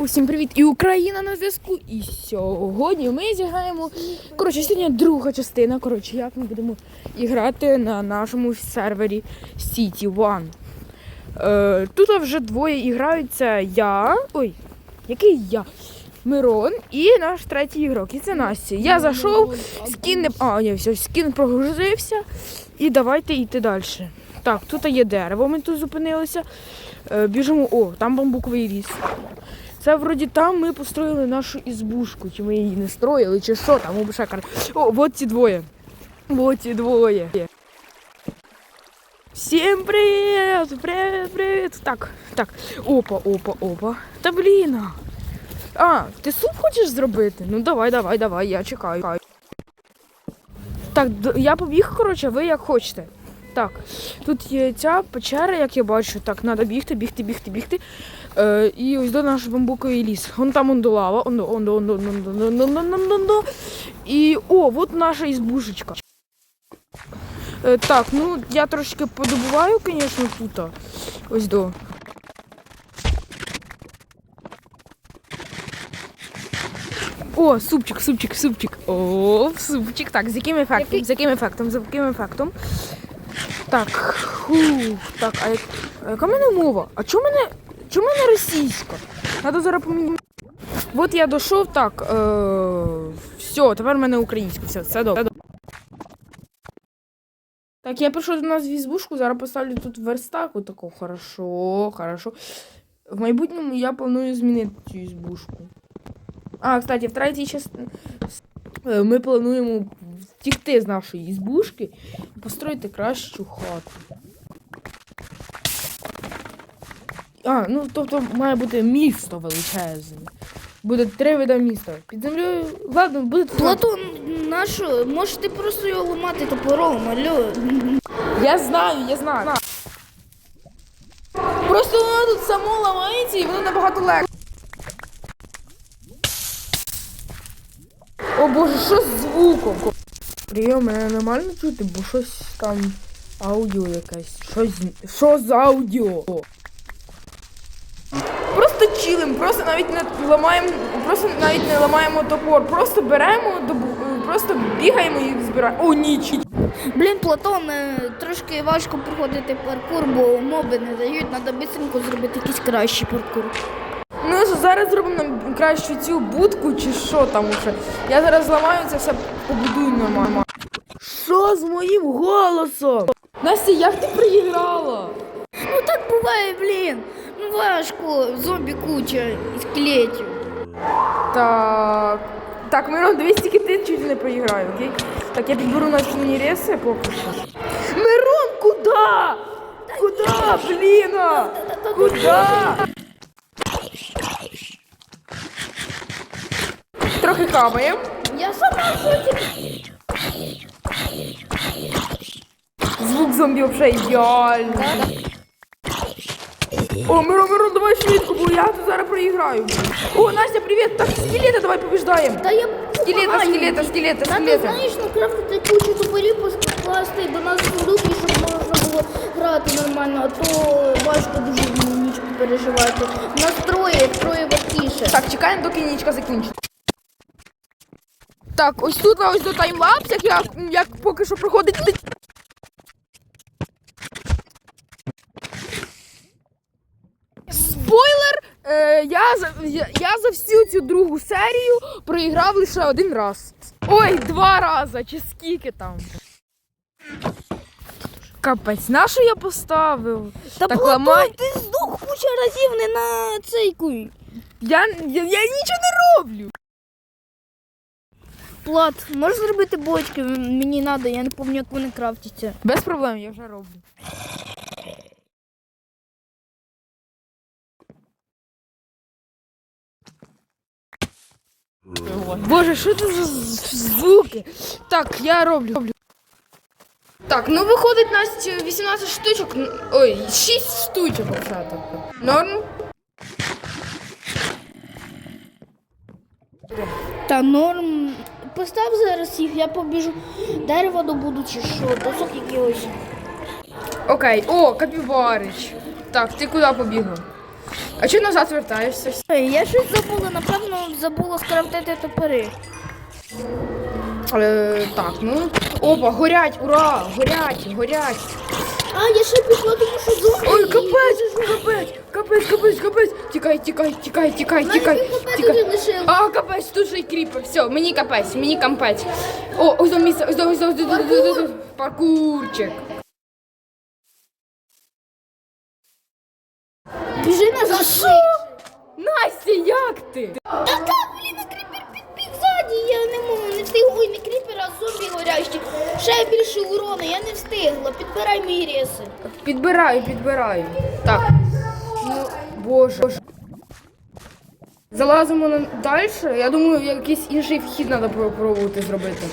Усім привіт! І Україна на зв'язку. І сьогодні ми зіграємо. Коротше, сьогодні друга частина. Коротше, як ми будемо грати на нашому сервері City One. Е, тут вже двоє іграються я. Ой, який я? Мирон і наш третій ігрок. І це Настя. Я зайшов, скін не. А, ні, все, скін прогрузився. І давайте йти далі. Так, тут є дерево, ми тут зупинилися. Е, біжимо. О, там бамбуковий ліс. Це вроді там ми построїли нашу ізбушку. Чи ми її не строїли, чи що там обше кар. О, от ці двоє. От ці двоє. Всім привіт! Привіт, привіт! Так, так. Опа, опа, опа. Та блін. А, ти суп хочеш зробити? Ну давай, давай, давай, я чекаю. Так, я побіг, коротше, ви як хочете. Так, тут є ця печера, як я бачу. Так, треба бігти, бігти, бігти, бігти. Е, і ось до наш бамбуковий ліс. Вон там он до лава. Он, до- он, до- он, до- он, до- он, до- он, до- он, до- І о, от наша ізбушечка. Е, так, ну я трошки подобуваю, звісно, тут. Ось до. О, супчик, супчик, супчик. О, супчик. Так, з яким ефектом? З яким ефектом? З яким ефектом? Так, хух, так, а, як, а яка в мене мова? А чому мене, чому мене російська? Надо зараз поміняти. От я дійшов, так, е, все, тепер в мене українська, все, все добре. Так, я прийшов до нас в візбушку, зараз поставлю тут верстак, отако, хорошо, хорошо. В майбутньому я планую змінити цю ізбушку. А, кстати, в третій частині ми плануємо втікти з нашої ізбушки і построїти кращу хату. А, ну тобто має бути місто величезне. Буде три вида міста. Під землею. Ладно, буде Платон, нашу, може ти просто його ламати топором, алло. Я знаю, я знаю. Просто воно тут само ламається і воно набагато легше. О боже, що з звуком? Прийом, мене нормально чути, бо щось там аудіо якесь. Щось. Що за аудіо? Просто чилим, просто навіть не ламаємо, просто навіть не ламаємо топор, просто беремо, добу- просто бігаємо і збираємо. О, ніч. Блін, Платон, е, трошки важко проходити паркур, бо моби не дають, треба бисенько зробити якийсь кращий паркур. Ну що, зараз зробимо нам кращу цю будку чи що там уже. Я зараз зламаю це все побудую нормально. Що з моїм голосом? Настя, як ти приіграла? Ну так буває, блін. Ну важко, зомбі куча і скелетів. Так. Так, Мирон, дивись, тільки ти чуть не проіграю, окей? Так, я підберу начні реси поки що. Мирон, куди? Куди, блін? Куди? Трохи капаємо. Я сама хочу. Звук зомбі взагалі ідеальний. О, Миро, Миро, давай швидко, бо я тут зараз проіграю. О, Настя, привіт! Так, скелети давай побіждаємо. Та я Скелета, скелета, скелета, Та ти скелета. знаєш, ну крафтити кучу топорів покласти до нас в руки, щоб можна було грати нормально, а то важко дуже нічку переживати. Нас троє, троє важкіше. Так, чекаємо, доки нічка закінчить. Так, ось тут ось до таймлапс, як, я, як поки що проходить. Спойлер! Е, я, за, я, я за всю цю другу серію проіграв лише один раз. Ой, два рази, чи скільки там. Капець, на що я поставив? Та так Платон, ламай. ти здох куча разів не на цей куй. Я, я, я нічого не роблю. Плат, можеш зробити бочки? Мені треба, я не пам'ятаю, як вони крафтяться. Без проблем, я вже роблю. Боже, що це за звуки? Так, я роблю. Так, ну виходить нас 18 штучок. Ой, 6 штучок. Норм? Та норм. Постав зараз їх, я побіжу. Дерево добуду чи що, досок якогось. Окей. О, капібарич. Так, ти куди побігла? А чого назад вертаєшся? Ой, Я щось забула, напевно, забула скрафтити топори. Е, так, ну. Опа, горять, ура! Горять, горять. А, я ще пішла, тому що зомбі. Ой, капець, капець, капець, капець, капець. Тікай, тікай, тікай, тікай, Мене тікай. капець тікай. А, капець, тут же й кріпер. Все, мені капець, мені кампець. О, ось до місця, ось до, ось до, ось до, ось до, ось до. Паркурчик. Біжи назад. За Настя, як ти? Та так, блін, а кріпер підбіг ззаді, я не можу, не встигла. Ой, не кріпер, а зомбі горящі. Ще більше урона, я не встигла. Підбирай мої реси. Підбираю, підбираю. Так. Ну, боже. Залазимо на далі. Я думаю, якийсь інший вхід треба пробувати зробити.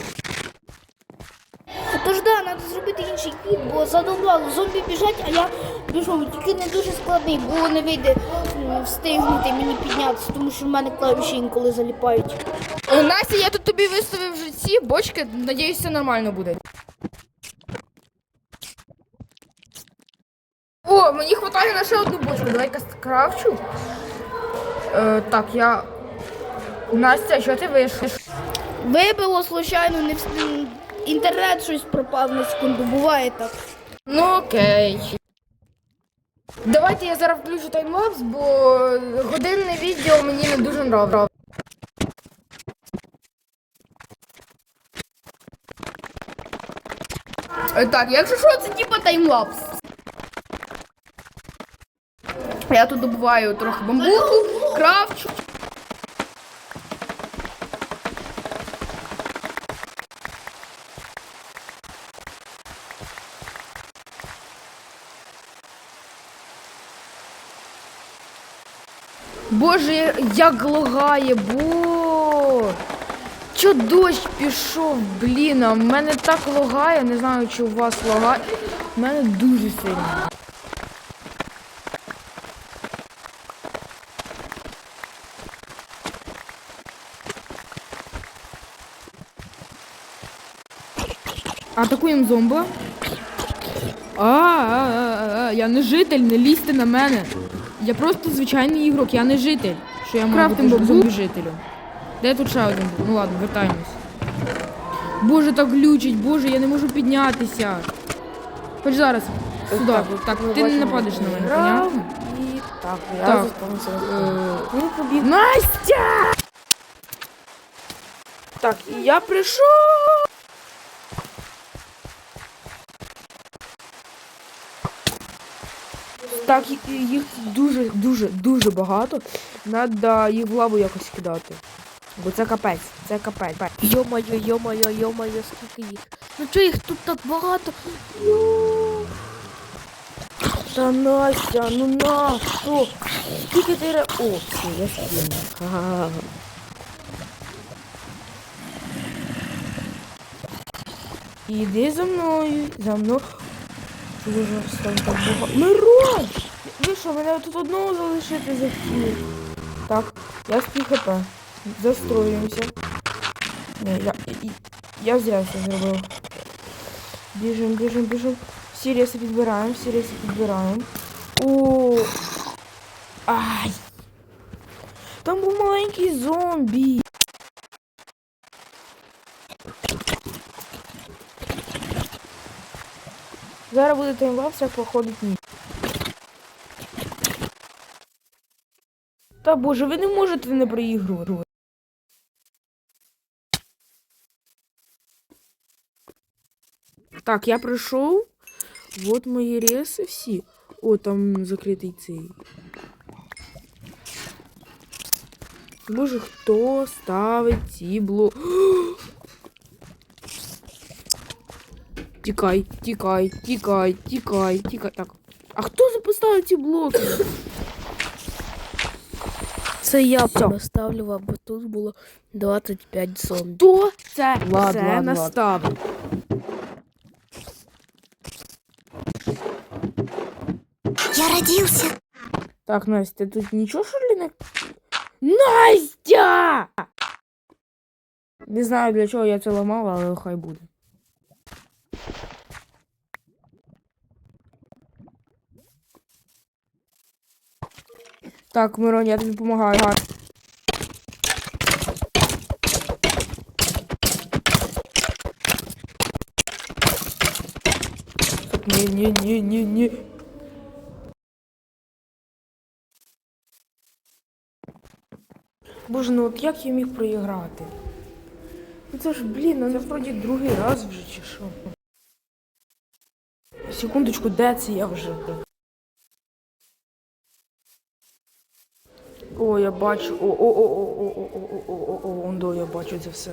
Тож да, треба зробити інший хід, бо задовбало. Зомбі біжать, а я біжу. Тільки не дуже складний, бо не вийде встигнути мені піднятися, тому що в мене клавіші інколи заліпають. Е, Настя, я тут тобі виставив вже ці бочки, надіюсь, все нормально буде. О, мені хватає на ще одну бочку. Давай-ка скрафчу. Е, так, я. Настя, що ти вийшов? Вибило, случайно, не встиг. Інтернет щось пропав на секунду, буває так. Ну окей. Давайте я зараз включу таймлапс, бо годинне відео мені не дуже нравиться. Е, Так, якщо що, це типа таймлапс. Я тут добуваю трохи бамбуку, крафчу. Боже, як лагає, бо. Чо дощ пішов, блін, а в мене так лагає, не знаю, чи у вас лагає. У мене дуже сильно. Атакуємо зомба. А, а, а, а, я не житель, не лізьте на мене. Я просто звичайний ігрок, я не житель. Що я можу бути зомбі жителем. Де тут ще один? Ну ладно, вертаємось. Боже, так глючить, боже, я не можу піднятися. Хоч зараз. Сюди. Так, ти не нападеш на мене, понятно? І так, я Так. Е, Ну, побіг. Настя! Так, і я прийшов. Так, їх дуже, дуже, багато. Надо їх в лаву якось кидати. Бо це капець, це капець. Йо-моє, йо-моє, йо-моє, скільки їх. Ну чого їх тут так багато? Йо. Та Настя, ну на, що? Скільки ти ре... О, все, я скину. Ха-ха-ха. Іди за мною, за мною. Став так багато. Мирон! Ви що, мене тут одного залишити захотіли? Так, я з хп. Застроюємося. Ні, я, і- я зря все зробив. Біжим, біжим, біжим. Всі реси підбираємо, всі реси підбираємо. О! Ай! Там був маленький зомбі. Зараз буде таймлапс, як проходить ніч. Та боже, ви не можете не проігрувати. Так, я прийшов. Вот мої реси всі. О, там закритий цей. Боже, хто ставить ці блоки? Тікай, тікай, тікай, тікай, тікай. Так. А хто поставив ці блоки? Це я Всьо. наставлював, бо тут було 25 зомбі. Хто це Ладно, все ладно, наставив? Я родився. Так, Настя, тут нічого що ли не. Настя! Не знаю для чого я це ламала, але хай буде. Так, Мирон, я тобі допомагаю. Га. Так, ні, ні, ні, ні, ні. Боже, ну от як я міг проіграти? Ну це ж, блін, ну це вроді другий раз вже чи що. Секундочку, де це я вже? О, я бачу. О, о, о, о, о, о, о, о, о, о, о, ондо, я бачу це все.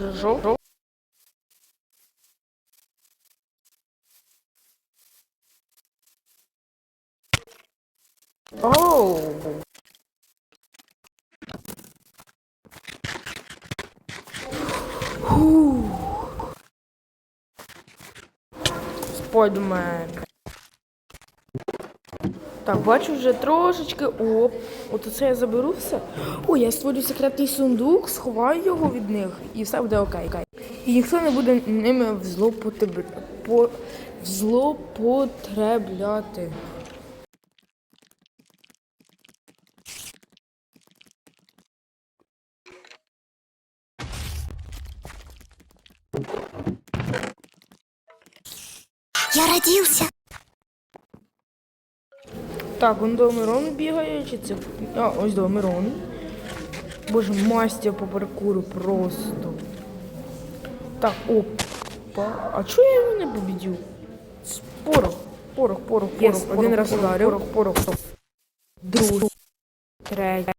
Жо? Оу. Фух. Спайдермен. Так, бачу вже трошечки. Оп. От оце я заберу все. О, я створю секретний сундук, сховаю його від них і все буде окей. І ніхто не буде ними по... взлопотребляти. Я родился. Так, он до Мирон бігає, чи це. А, ось до Мирон. Боже, мастер по паркуру просто. Так, опа. А чого я його не побідю? Порох, порох, порох, порох. Порох, один раз ударив. Порох, порох, порох. Другий. Третій.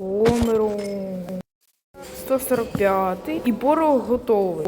О, Мирон. 145 і порох готовий.